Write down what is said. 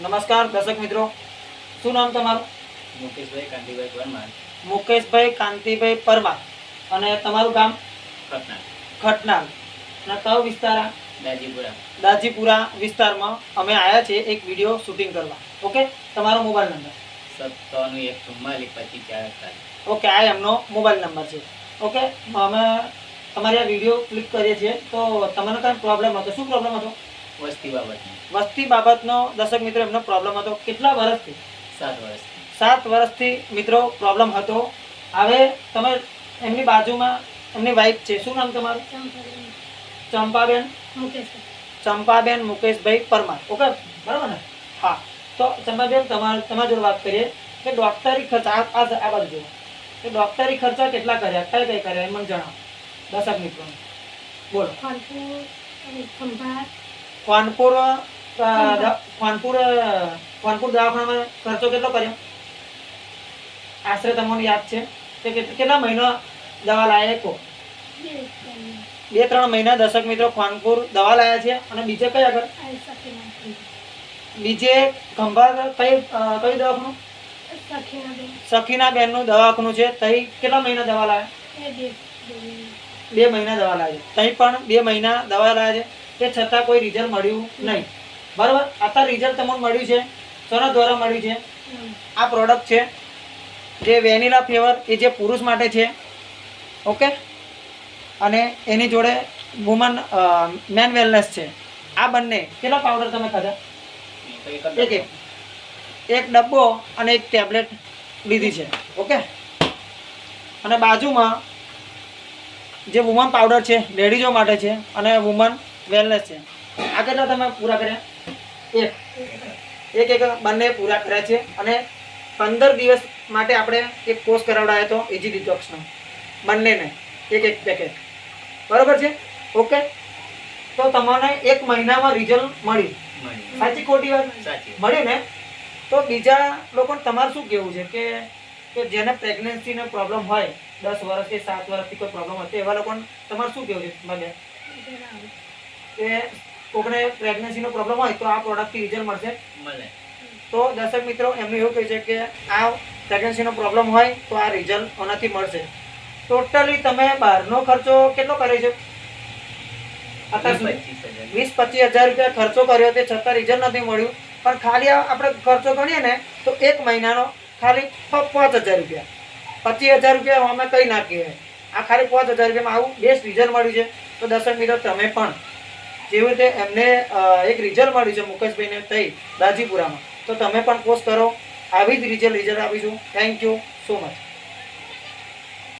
નમસ્કાર દર્શક મિત્રો. શું નામ તમારું? મુકેશભાઈ કાંતિભાઈ પરમાર. મુકેશભાઈ કાંતિભાઈ પરમાર. અને તમારું ગામ? પટના ખટનાલ. અને કયો વિસ્તાર દાજીપુરા. દાજીપુરા વિસ્તારમાં અમે આવ્યા છીએ એક વીડિયો શૂટિંગ કરવા. ઓકે? તમારો મોબાઈલ નંબર. સત્તાણું એક ચુમ્માલીસ પચીસ ચાર ઓકે આ એમનો મોબાઈલ નંબર છે. ઓકે? અમે તમારી આ વીડિયો ક્લિક કરીએ છીએ તો તમને કાંઈ પ્રોબ્લેમ હતો શું પ્રોબ્લેમ હતો? વસ્તી બાબતનો. વસ્તી બાબતનો દર્શક મિત્રો એમનો પ્રોબ્લેમ હતો. કેટલા વર્ષથી? સાત વર્ષથી. સાત વર્ષથી મિત્રો પ્રોબ્લેમ હતો. હવે તમે એમની બાજુમાં એમની વાઈફ છે. શું નામ તમારું? ચંપાબેન. ચંપાબેન મુકેશભાઈ પરમાર. ઓકે? બરાબર ને? હા. તો ચંપાબેન તમારે તમારી જોડે વાત કરીએ કે ડોક્ટરી ખર્ચા આ આ બાજુ જુઓ. કે ડોક્ટરી ખર્ચા કેટલા કર્યા? કઈ કઈ કર્યા? એ મને જણાવો. દર્શક મિત્રો બોલો. ખાનપુર કાનપુર કાનપુર અ, દવાખાનામાં ખર્ચો કેટલો કર્યો? આશરે તમને યાદ છે કે કેટલા મહિના દવા લાયા કો બે ત્રણ મહિના દર્શક મિત્રો કાનપુર દવા લાયા છે અને બીજે કઈ આગળ બીજે ખંભાત કઈ કઈ દવાખાનું? સખીના બેનનું દવાખાનું છે. તઈ કેટલા મહિના દવા લાયા? બે મહિના દવા લાયા છે. તઈ પણ બે મહિના દવા લાયા છે. તે છતાં કોઈ રિઝલ્ટ મળ્યું નહીં. બરાબર? અત્યારે રિઝલ્ટ તમને મળ્યું છે, સોના દ્વારા મળ્યું છે. આ પ્રોડક્ટ છે, જે વેનીલા ફ્લેવર એ જે પુરુષ માટે છે. ઓકે? અને એની જોડે વુમન મેન વેલનેસ છે. આ બંને કેટલા પાવડર તમે ખાધા? એક એક. ડબ્બો અને એક ટેબ્લેટ લીધી છે. ઓકે? અને બાજુમાં જે વુમન પાવડર છે લેડીઝો માટે છે, અને વુમન વેલનેસ છે. આ કેટલા તમે પૂરા કર્યા? એક. એક એક બંને પૂરા કર્યા છે અને પંદર દિવસ માટે આપણે એક કોર્સ કરાવડાયો હતો ઇઝી ડિટોક્સનો બંનેને. એક એક પેકેટ બરાબર છે? ઓકે? તો તમને એક મહિનામાં રિઝલ્ટ મળી. સાચી ખોટી વાત? સાચી. મળ્યું ને? તો બીજા લોકો તમારે શું કહેવું છે? કે કે જેને પ્રેગ્નન્સીનો પ્રોબ્લેમ હોય દસ વર્ષ કે સાત વર્ષથી કોઈ પ્રોબ્લેમ હોય તો એવા લોકોને તમારે શું કહેવું છે? મને કે કોકને પ્રેગ્નન્સીનો પ્રોબ્લેમ હોય તો આ પ્રોડક્ટથી રિઝલ્ટ મળશે. મળે. તો દર્શક મિત્રો એમનું એવું કહે છે કે આ પ્રેગ્નન્સીનો પ્રોબ્લેમ હોય તો આ રિઝલ્ટ ઓનાથી મળશે. ટોટલી તમે બહારનો ખર્ચો કેટલો કર્યો છે? વીસ પચીસ હજાર. રૂપિયા ખર્ચો કર્યો તે છતાં રિઝલ્ટ નથી મળ્યું. પણ ખાલી આપણે ખર્ચો ગણીએ ને તો એક મહિનાનો ખાલી પાંચ હજાર રૂપિયા. પચીસ હજાર રૂપિયા અમે કહી નાખીએ? આ ખાલી પાંચ હજાર રૂપિયામાં આવું બેસ્ટ રિઝલ્ટ મળ્યું છે. તો દર્શક મિત્રો તમે પણ જેવી રીતે એમને એક રિઝલ્ટ મળ્યું છે મુકેશભાઈને થઈ દાજીપુરામાં તો તમે પણ પોસ્ટ કરો. આવી જ રિઝલ્ટ રિઝલ્ટ આપીશું. Thank you so much